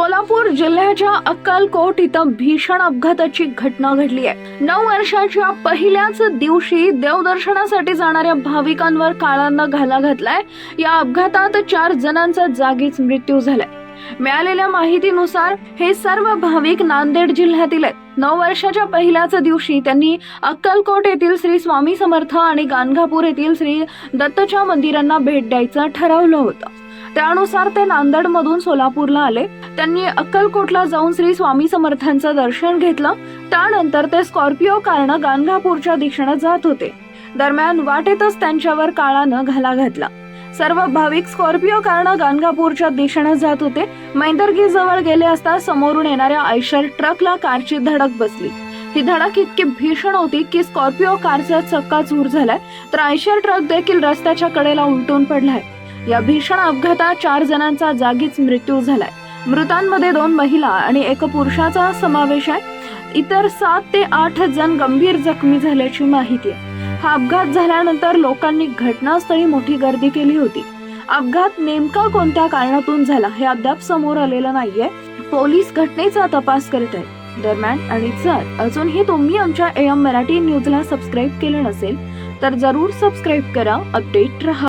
सोलापूर जिल्ह्याच्या अक्कलकोट इथं भीषण अपघाताची घटना घडली आहे. नऊ वर्षाच्या पहिल्याच दिवशी देवदर्शनासाठी जाणाऱ्या भाविकांवर काळांना घाला घातलाय. या अपघातात चार जणांचा जागीच मृत्यू झालाय. मिळालेल्या माहितीनुसार हे सर्व भाविक नांदेड जिल्ह्यातील आहेत. नऊ वर्षाच्या पहिल्याच दिवशी त्यांनी अक्कलकोट येथील श्री स्वामी समर्थ आणि गाणगापूर येथील श्री दत्तच्या मंदिरांना भेट द्यायचं ठरवलं होतं. त्यानुसार ते नांदेडमधून सोलापूरला आले. त्यांनी अक्कलकोटला जाऊन श्री स्वामी समर्थांचं दर्शन घेतलं. त्यानंतर ते स्कॉर्पिओ कारनं गाणगापूरच्या दिशेनं जात होते. दरम्यान वाटेतच त्यांच्यावर काळानं घाला घातला. सर्व भाविक स्कॉर्पिओ कारनं गाणगापूरच्या दिशेने जात होते. मैंदर्गी जवळ गेले असता समोरून येणाऱ्या आयशर ट्रकला कारची धडक बसली. ही धडक इतकी भीषण होती की स्कॉर्पिओ कारचा चक्का चूर झालाय तर आयशर ट्रक देखील रस्त्याच्या कडेला उलटून पडलाय. या भीषण अपघातात चार जणांचा जागीच मृत्यू झालाय. मृतांमध्ये दोन महिला आणि एक पुरुषाचा समावेश आहे. इतर सात ते आठ जण गंभीर जखमी झाल्याची माहिती आहे. हा अपघात झाल्यानंतर लोकांनी घटनास्थळी मोठी गर्दी केली होती. अपघात नेमका कोणत्या कारणातून झाला हे अद्याप समोर आलेलं नाहीये. पोलीस घटनेचा तपास करत आहेत. दरम्यान आणि जर अजूनही तुम्ही आमच्या एम मराठी न्यूजला सबस्क्राईब केलं नसेल तर जरूर सबस्क्राईब करा अपडेट रहा.